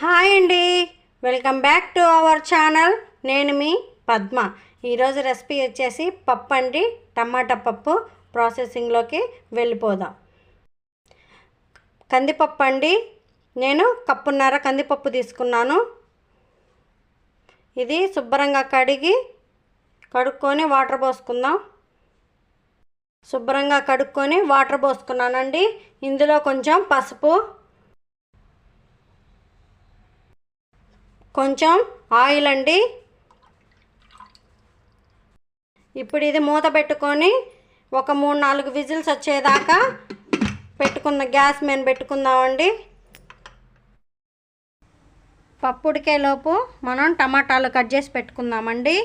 Hi అండి. Welcome back to our channel. నేను మీ పద్మ. ఈరోజు రెసిపీ వచ్చేసి పప్పు అండి. టమాటా పప్పు ప్రాసెసింగ్లోకి వెళ్ళిపోదాం. కందిపప్పు అండి. నేను కప్పున్నర కందిపప్పు తీసుకున్నాను. ఇది శుభ్రంగా కడిగి కడుక్కొని వాటర్ పోసుకుందాం. శుభ్రంగా కడుక్కొని వాటర్ పోసుకున్నానండి. ఇందులో కొంచెం పసుపు కొంచెం ఆయిల్ అండి. ఇప్పుడు ఇది మూత పెట్టుకొని ఒక మూడు నాలుగు విజిల్స్ వచ్చేదాకా పెట్టుకున్న గ్యాస్ మేము పెట్టుకుందామండి. పప్పుడికేలోపు మనం టమాటాలు కట్ చేసి పెట్టుకుందామండి.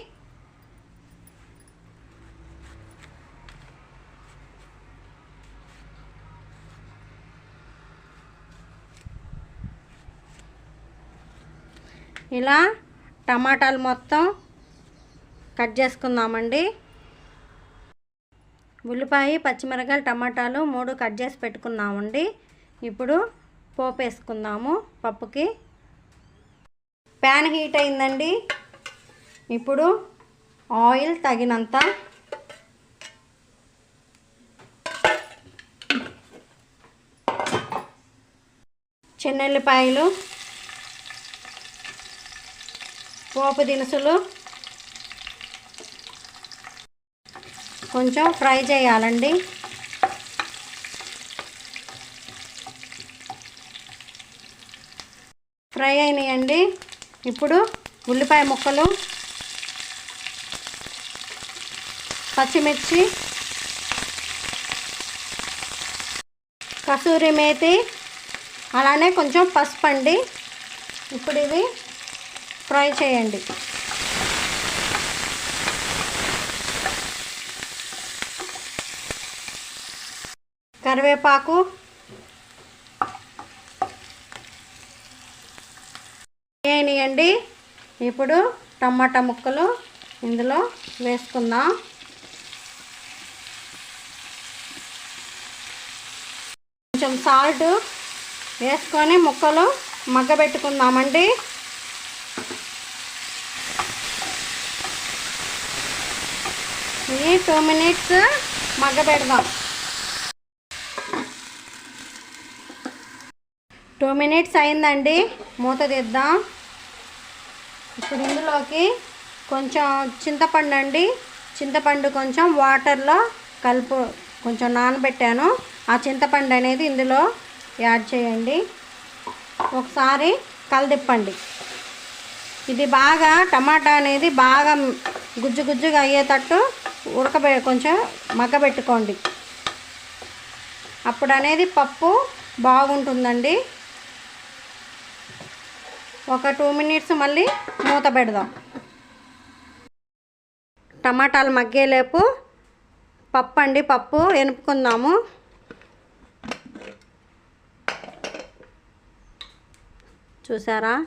ఇలా టమాటాలు మొత్తం కట్ చేసుకుందామండి. ఉల్లిపాయ పచ్చిమిరకాయలు టమాటాలు మూడు కట్ చేసి పెట్టుకున్నామండి. ఇప్పుడు పోపు వేసుకుందాము పప్పుకి. ప్యాన్ హీట్ అయిందండి. ఇప్పుడు ఆయిల్ తగినంత చిన్నెల్లిపాయలు పోపు దినుసులు కొంచెం ఫ్రై చేయాలండి. ఫ్రై అయినాయండి. ఇప్పుడు ఉల్లిపాయ ముక్కలు పచ్చిమిర్చి కసూరి మేతి అలానే కొంచెం పసుపు అండి. ఇప్పుడు ఇవి ఫ్రై చేయండి. కరివేపాకు. వేయనియండి. ఇప్పుడు టమాటా ముక్కలు ఇందులో వేసుకుందాం. కొంచెం సాల్ట్ వేసుకొని ముక్కలు మగ్గబెట్టుకుందామండి. ఇది టూ మినిట్స్ మగ్గబెడదాం. టూ మినిట్స్ అయిందండి మూత తీద్దాం. ఇప్పుడు ఇందులోకి కొంచెం చింతపండు అండి. చింతపండు కొంచెం వాటర్లో కలుపు కొంచెం నానబెట్టాను. ఆ చింతపండు అనేది ఇందులో యాడ్ చేయండి. ఒకసారి కలదిప్పండి. ఇది బాగా టమాటా అనేది బాగా గుజ్జు గుజ్జుగా అయ్యేటట్టు ఉడకబె కొంచెం మగ్గబెట్టుకోండి. అప్పుడు అనేది పప్పు బాగుంటుందండి. ఒక టూ మినిట్స్ మళ్ళీ మూత పెడదాం. టమాటాలు మగ్గేలేపు పప్పు అండి పప్పు ఎనుపుకుందాము. చూసారా?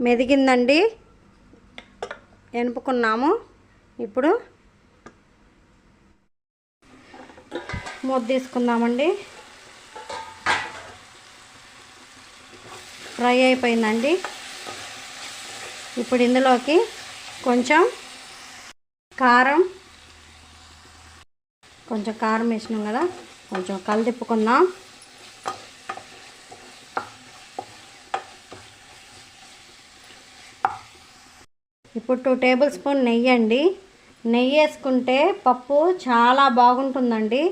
మెదిగిందండి. ఎనుపుకున్నాము. ఇప్పుడు మూత తీసుకుందామండి. ఫ్రై అయిపోయిందండి. ఇప్పుడు ఇందులోకి కొంచెం కారం కొంచెం కారం వేసినాం కదా కొంచెం కలిదిప్పుకుందాం ఇప్పుడు టూ టేబుల్ స్పూన్ నెయ్యి అండి. నెయ్యి వేసుకుంటే పప్పు చాలా బాగుంటుందండి.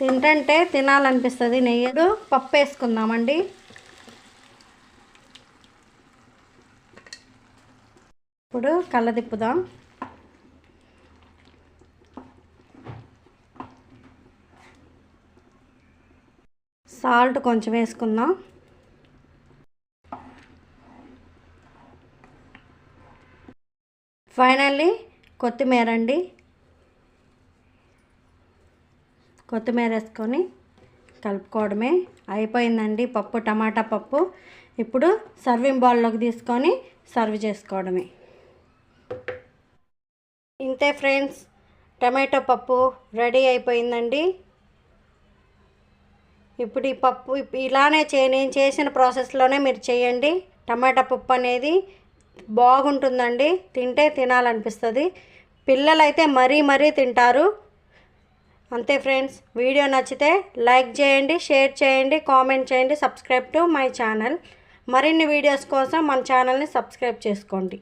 తింటంటే తినాలనిపిస్తుంది. నెయ్యడు పప్పు వేసుకుందామండి. ఇప్పుడు కళ్ళ తిప్పుదాం. సాల్ట్ కొంచెం వేసుకుందాం. ఫైనల్లీ కొత్తిమీర అండి. కొత్తిమీర వేసుకొని కలుపుకోవడమే. అయిపోయిందండి పప్పు టమాటా పప్పు. ఇప్పుడు సర్వింగ్ బౌల్లోకి తీసుకొని సర్వ్ చేసుకోవడమే. ఇంతే ఫ్రెండ్స్. టమాటో పప్పు రెడీ అయిపోయిందండి. ఇప్పుడు ఈ పప్పు ఇప్- ఇలానే చే నేను చేసిన ప్రాసెస్లోనే మీరు చేయండి. టమాటా పప్పు అనేది బాగుంటుందండి. తింటే తినాలనిపిస్తుంది. పిల్లలైతే మరీ మరీ తింటారు. అంతే ఫ్రెండ్స్ వీడియో నచ్చితే లైక్ చేయండి షేర్ చేయండి కామెంట్ చేయండి సబ్స్క్రైబ్ టు మై ఛానల్. మరిన్ని వీడియోస్ కోసం మన ఛానల్ని సబ్స్క్రైబ్ చేసుకోండి.